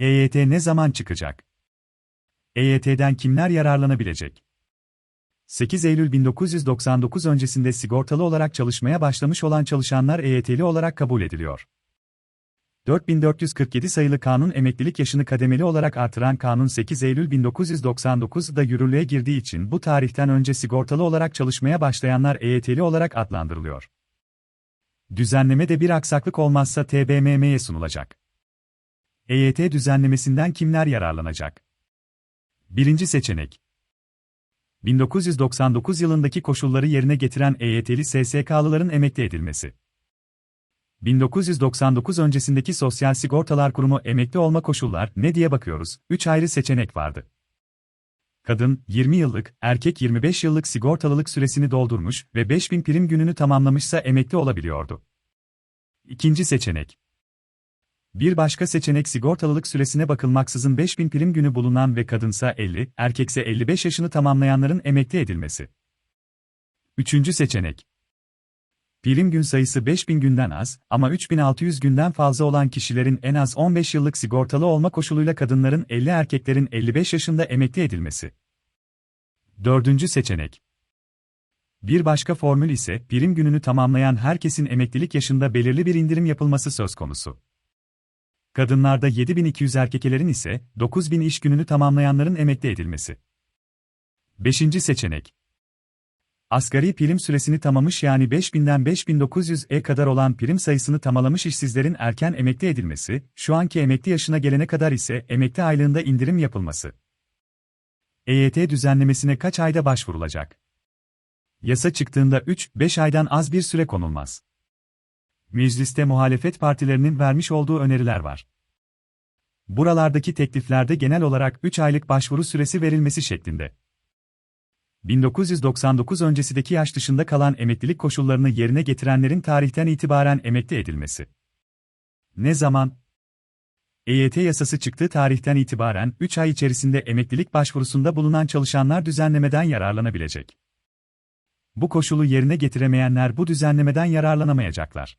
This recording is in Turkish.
EYT ne zaman çıkacak? EYT'den kimler yararlanabilecek? 8 Eylül 1999 öncesinde sigortalı olarak çalışmaya başlamış olan çalışanlar EYT'li olarak kabul ediliyor. 4447 sayılı kanun emeklilik yaşını kademeli olarak artıran kanun 8 Eylül 1999'da yürürlüğe girdiği için bu tarihten önce sigortalı olarak çalışmaya başlayanlar EYT'li olarak adlandırılıyor. Düzenlemede bir aksaklık olmazsa TBMM'ye sunulacak. EYT düzenlemesinden kimler yararlanacak? Birinci seçenek. 1999 yılındaki koşulları yerine getiren EYT'li SSK'lıların emekli edilmesi. 1999 öncesindeki Sosyal Sigortalar Kurumu emekli olma koşullar ne diye bakıyoruz? 3 ayrı seçenek vardı. Kadın, 20 yıllık, erkek 25 yıllık sigortalılık süresini doldurmuş ve 5000 prim gününü tamamlamışsa emekli olabiliyordu. İkinci seçenek. Bir başka seçenek sigortalılık süresine bakılmaksızın 5000 prim günü bulunan ve kadınsa 50, erkekse 55 yaşını tamamlayanların emekli edilmesi. Üçüncü seçenek. Prim gün sayısı 5000 günden az ama 3600 günden fazla olan kişilerin en az 15 yıllık sigortalı olma koşuluyla kadınların 50 erkeklerin 55 yaşında emekli edilmesi. Dördüncü seçenek. Bir başka formül ise prim gününü tamamlayan herkesin emeklilik yaşında belirli bir indirim yapılması söz konusu. Kadınlarda 7200 erkeklerin ise 9000 iş gününü tamamlayanların emekli edilmesi. Beşinci seçenek. Asgari prim süresini tamamış yani 5000'den 5900'e kadar olan prim sayısını tamalamış işsizlerin erken emekli edilmesi, şu anki emekli yaşına gelene kadar ise emekli aylığında indirim yapılması. EYT düzenlemesine kaç ayda başvurulacak? Yasa çıktığında 3-5 aydan az bir süre konulmaz. Mecliste muhalefet partilerinin vermiş olduğu öneriler var. Buralardaki tekliflerde genel olarak 3 aylık başvuru süresi verilmesi şeklinde. 1999 öncesindeki yaş dışında kalan emeklilik koşullarını yerine getirenlerin tarihten itibaren emekli edilmesi. Ne zaman? EYT yasası çıktığı tarihten itibaren 3 ay içerisinde emeklilik başvurusunda bulunan çalışanlar düzenlemeden yararlanabilecek. Bu koşulu yerine getiremeyenler bu düzenlemeden yararlanamayacaklar.